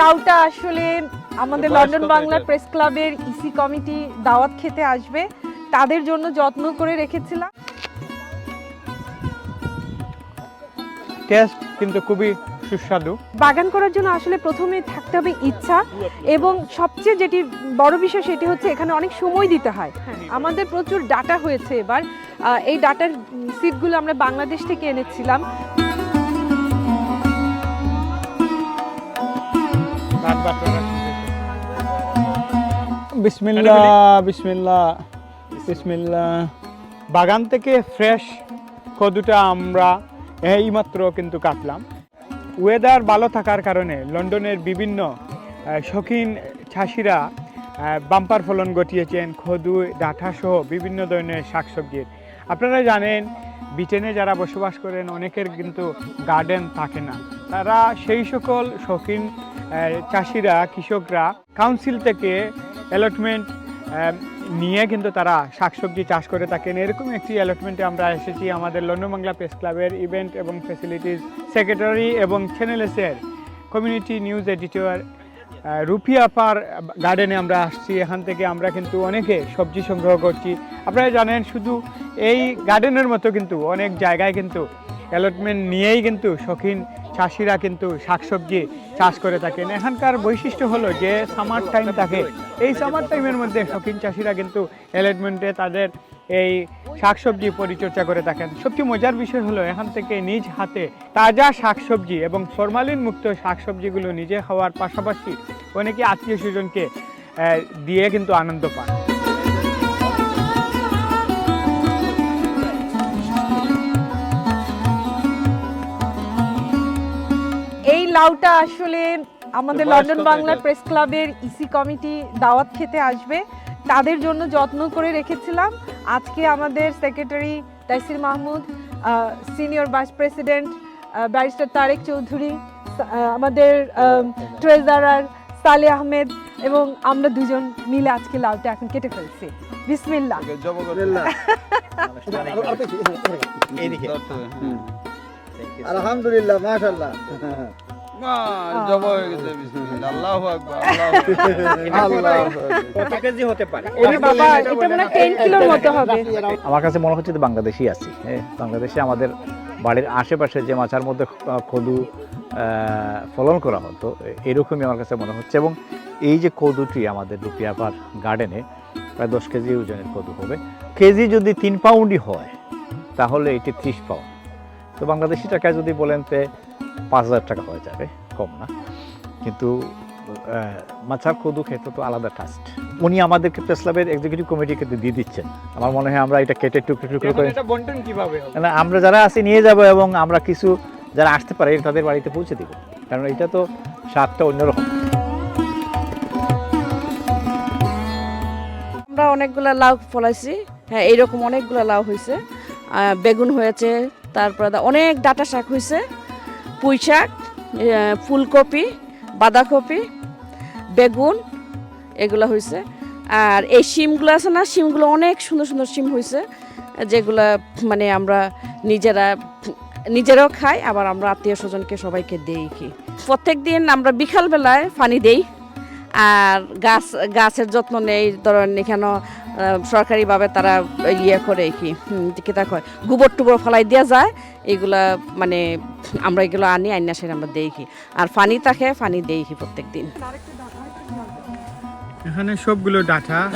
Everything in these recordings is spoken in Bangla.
লাউটা আসলে আমাদের বয়স লন্ডন বাংলা প্রেস ক্লাবের ইসি কমিটি দাওয়াত খেতে আসবে। তাদের জন্য যত্ন করে রেখেছিলাম। টেস্ট কিন্তু খুবই সুস্বাদু। বাগান করার জন্য আসলে প্রথমে থাকতে হবে ইচ্ছা এবং সবচেয়ে যেটি বড় বিষয় সেটি হচ্ছে এখানে অনেক সময় দিতে হয়। আমাদের প্রচুর ডাটা হয়েছে এবার। এই ডাটার সিটগুলো আমরা বাংলাদেশ থেকে এনেছিলাম। বিসমিল্লা বিসমিল্লা বিসমিল্লা বাগান থেকে ফ্রেশ কদুটা আমরা এইমাত্র কিন্তু কাটলাম। ওয়েদার ভালো থাকার কারণে লন্ডনের বিভিন্ন শৌখিন চাষিরা বাম্পার ফলন ঘটিয়েছেন খদু ডাঁটা সহ বিভিন্ন ধরনের শাকসবজির। আপনারা জানেন ব্রিটেনে যারা বসবাস করেন অনেকের কিন্তু গার্ডেন থাকে না। তারা সেই সকল শৌখিন চাষিরা, কৃষকরা কাউন্সিল থেকে অ্যালটমেন্ট নিয়ে কিন্তু তারা শাকসবজি চাষ করে থাকেন। এরকম একটি অ্যালটমেন্টে আমরা এসেছি আমাদের লন্ডন বাংলা প্রেস ক্লাবের ইভেন্ট এবং ফ্যাসিলিটিস সেক্রেটারি এবং চ্যানেলেসের কমিউনিটি নিউজ এডিটর রুফিয়া পার গার্ডেনে আমরা আসছি। এখান থেকে আমরা কিন্তু অনেকে সবজি সংগ্রহ করছি। আপনারা জানেন, শুধু এই গার্ডেনের মতো কিন্তু অনেক জায়গায় কিন্তু অ্যালটমেন্ট নিয়েই কিন্তু শখিন চাষিরা কিন্তু শাকসবজি চাষ করে থাকেন। এখানকার বৈশিষ্ট্য হলো যে সামার টাইম থাকে। এই সামার টাইমের মধ্যে শখিন চাষিরা কিন্তু অ্যালটমেন্টে তাদের এই শাকসবজি পরিচর্যা করে থাকেন। সবচেয়ে মজার বিষয় হলো এখান থেকে নিজ হাতে তাজা শাকসবজি এবং ফরমালিন মুক্ত শাকসবজিগুলো নিজে খাওয়ার পাশাপাশি অনেকে আত্মীয় স্বজনকে দিয়ে কিন্তু আনন্দ পান। লাউটা আসলে আমাদের লন্ডন বাংলা প্রেস ক্লাবের ইসি কমিটি দাওয়াত খেতে আসবে। তাদের জন্য যত্ন করে রেখেছিলাম। আজকে আমাদের secretary Taisir Mahmud senior vice president barrister Tarek Chowdhury ah, আমাদের ট্রেজারার সালে আহমেদ এবং আমরা দুজন মিলে আজকে লাউটা এখন কেটে ফেলছি। বিসমিল্লা আলহামদুলিল্লাহ মাশাআল্লাহ। কত কেজি হতে পারে? ওরে বাবা এটা টেন কিলোর মতো হবে। আমার কাছে মনে হচ্ছে যে বাংলাদেশি আছি হ্যাঁ? বাংলাদেশে আমাদের বাড়ির আশেপাশে যে মাচার মধ্যে কদু ফলন করা হতো এরকমই আমার কাছে মনে হচ্ছে। এবং এই যে কদুটি আমাদের রুপিয়াপার গার্ডেনে প্রায় দশ কেজি ওজনের কদু হবে। কেজি যদি তিন পাউন্ডই হয় তাহলে এটি ত্রিশ পাউন্ড তো বাংলাদেশি টাকায় যদি বলেন তে পাঁচ হাজার টাকা হয়ে যাবে কম না। কিন্তু মাছার কদু খেতে তো আলাদা টাস্ট উনি আমাদেরকে প্রেস ক্লাবের এক্সিকিউটিভ কমিটিকে দিয়ে দিচ্ছেন। আমার মনে হয় আমরা এটা কেটে টুকরো টুকরো করে বন্টন কীভাবে না, আমরা যারা আছি নিয়ে যাব এবং আমরা কিছু যারা আসতে পারে তাদের বাড়িতে পৌঁছে দিব। কারণ এটা তো স্বাদটা অন্যরকম। আমরা অনেকগুলা লাউ ফলাইছি। হ্যাঁ এইরকম অনেকগুলা লাউ হয়েছে আহ, বেগুন হয়েছে তারপরে অনেক ডাটা শাক হয়েছে পুঁই শাক ফুলকপি বাঁধাকপি বেগুন এগুলো হয়েছে আর এই শিমগুলো আছে না শিমগুলো অনেক সুন্দর সুন্দর শিম হয়েছে যেগুলা মানে আমরা নিজেরা নিজেরাও খাই আবার আমরা আত্মীয় স্বজনকে সবাইকে দেই কি। প্রত্যেক দিন আমরা বিকালবেলায় পানি দেই আর গাছ গাছের যত্ন নেই ধরেন এখানে সরকারিভাবে তারা ইয়ে করে কি হুম, কি তা কয় গোবর টুবর ফেলাই দেওয়া যায় এগুলা মানে আমরা এগুলো আনি, আইনা সেটা আমরা কি। আর পানি থাকে দেই কি প্রত্যেক দিন এখানে সবগুলো ডাটা।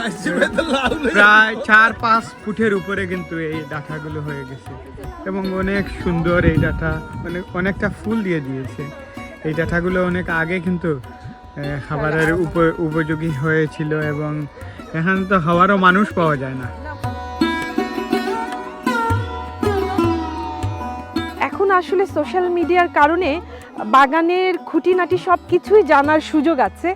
প্রায় চার, পাঁচ ফুটের উপরে কিন্তু এই ডাটাগুলো হয়ে গেছে। এবং অনেক সুন্দর এই ডাটা মানে অনেকটা ফুল দিয়ে দিয়েছে। এই ডাটাগুলো অনেক আগে কিন্তু খাবারের উপ- উপযোগী হয়েছিল এবং এখানে তো হওয়ারও মানুষ পাওয়া যায় না। আসলে সোশ্যাল মিডিয়ার কারণে বাগানের খুঁটিনাটি সব কিছুই জানার সুযোগ আছে।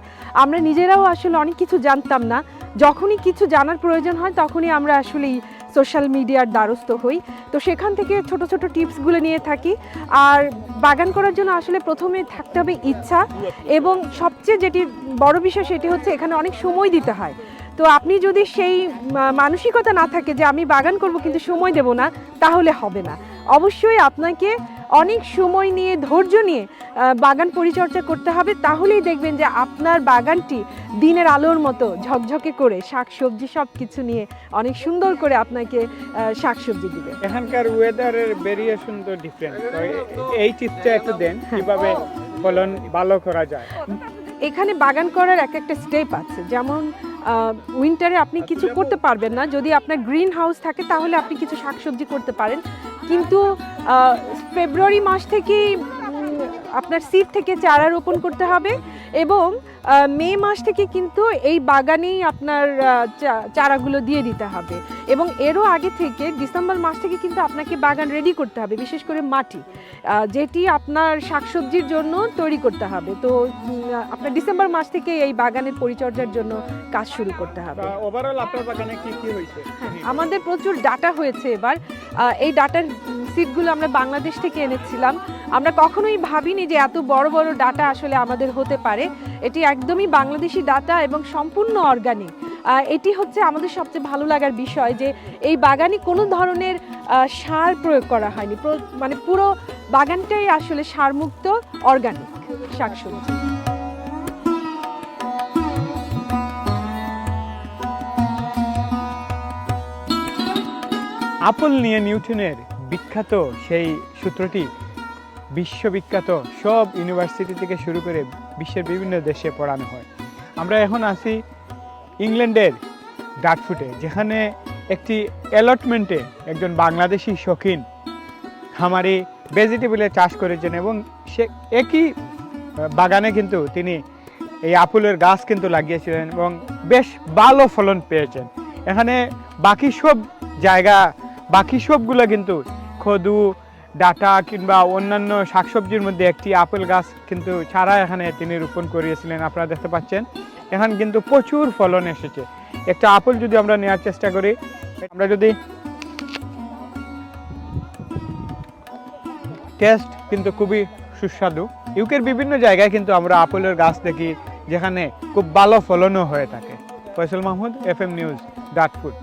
আমরা নিজেরাও আসলে অনেক কিছু জানতাম না। যখনই কিছু জানার প্রয়োজন হয়, তখনই আমরা আসলে সোশ্যাল মিডিয়ার দ্বারস্থ হই। তো সেখান থেকে ছোট ছোট টিপসগুলো নিয়ে থাকি। আর বাগান করার জন্য আসলে প্রথমে থাকতে হবে ইচ্ছা এবং সবচেয়ে যেটি বড় বিষয় সেটি হচ্ছে এখানে অনেক সময় দিতে হয়। তো আপনি যদি সেই মানসিকতা না থাকে যে আমি বাগান করব কিন্তু সময় দেব না, তাহলে হবে না। অবশ্যই আপনাকে অনেক সময় নিয়ে ধৈর্য নিয়ে বাগান পরিচর্যা করতে হবে। তাহলেই দেখবেন যে আপনার বাগানটি দিনের আলোর মতো ঝকঝকে করে শাকসবজি সব কিছু নিয়ে অনেক সুন্দর করে আপনাকে শাকসবজি দিবে। এখানকার ওয়েদারের ভেরিয়েশন তো ডিফারেন্ট এই চিত্রটা একটু দেন কীভাবে ফলন ভালো করা যায়। এখানে বাগান করার এক একটা স্টেপ আছে। যেমন উইন্টারে আপনি কিছু করতে পারবেন না। যদি আপনার গ্রিন হাউস থাকে তাহলে আপনি কিছু শাকসবজি করতে পারেন। কিন্তু ফেব্রুয়ারি মাস থেকে আপনার সিড থেকে চারা রোপণ করতে হবে এবং মে মাস থেকে কিন্তু এই বাগানেই আপনার চারাগুলো দিয়ে দিতে হবে। এবং এরও আগে থেকে ডিসেম্বর মাস থেকে কিন্তু আপনাকে বাগান রেডি করতে হবে বিশেষ করে মাটি যেটি আপনার শাকসবজির জন্য তৈরি করতে হবে। তো আপনার ডিসেম্বর মাস থেকে এই বাগানের পরিচর্যার জন্য কাজ শুরু করতে হবে। ওভারঅল আপনার বাগানে কি কি হয়েছে? আমাদের প্রচুর ডাটা হয়েছে এবার। এই ডাটার সিটগুলো আমরা বাংলাদেশ থেকে এনেছিলাম। আমরা কখনোই ভাবিনি যে এত বড় বড় ডাটা আসলে আমাদের হতে পারে। এটি একদমই বাংলাদেশি ডাটা এবং সম্পূর্ণ অর্গানিক এটি হচ্ছে আমাদের সবচেয়ে ভালো লাগার বিষয় যে এই বাগানে কোনো ধরনের সার প্রয়োগ করা হয়নি। মানে পুরো বাগানটাই আসলে সারমুক্ত অর্গানিক শাকসবজি। আপেল নিয়ে নিউটনের বিখ্যাত সেই সূত্রটি বিশ্ববিখ্যাত সব ইউনিভার্সিটি থেকে শুরু করে বিশ্বের বিভিন্ন দেশে পড়ানো হয়। আমরা এখন আছি ইংল্যান্ডের ডাটফুটে যেখানে একটি অ্যালটমেন্টে একজন বাংলাদেশি শৌখিন খামারি ভেজিটেবলের চাষ করেছেন এবং সে একই বাগানে কিন্তু তিনি এই আপুলের গাছ কিন্তু লাগিয়েছিলেন এবং বেশ ভালো ফলন পেয়েছেন। এখানে বাকি সব জায়গা, বাকি সবগুলো কিন্তু খদু ডাটা কিংবা অন্যান্য শাকসবজির মধ্যে একটি আপেল গাছ কিন্তু ছাড়া এখানে তিনি রোপণ করিয়েছিলেন আপনারা দেখতে পাচ্ছেন এখানে কিন্তু প্রচুর ফলন এসেছে। একটা আপেল যদি আমরা নেওয়ার চেষ্টা করি, আমরা যদি টেস্ট কিন্তু খুবই সুস্বাদু। ইউকের বিভিন্ন জায়গায় কিন্তু আমরা আপেলের গাছ দেখি, যেখানে খুব ভালো ফলনও হয়ে থাকে। Faisal Mahmud F M news ডাটফুড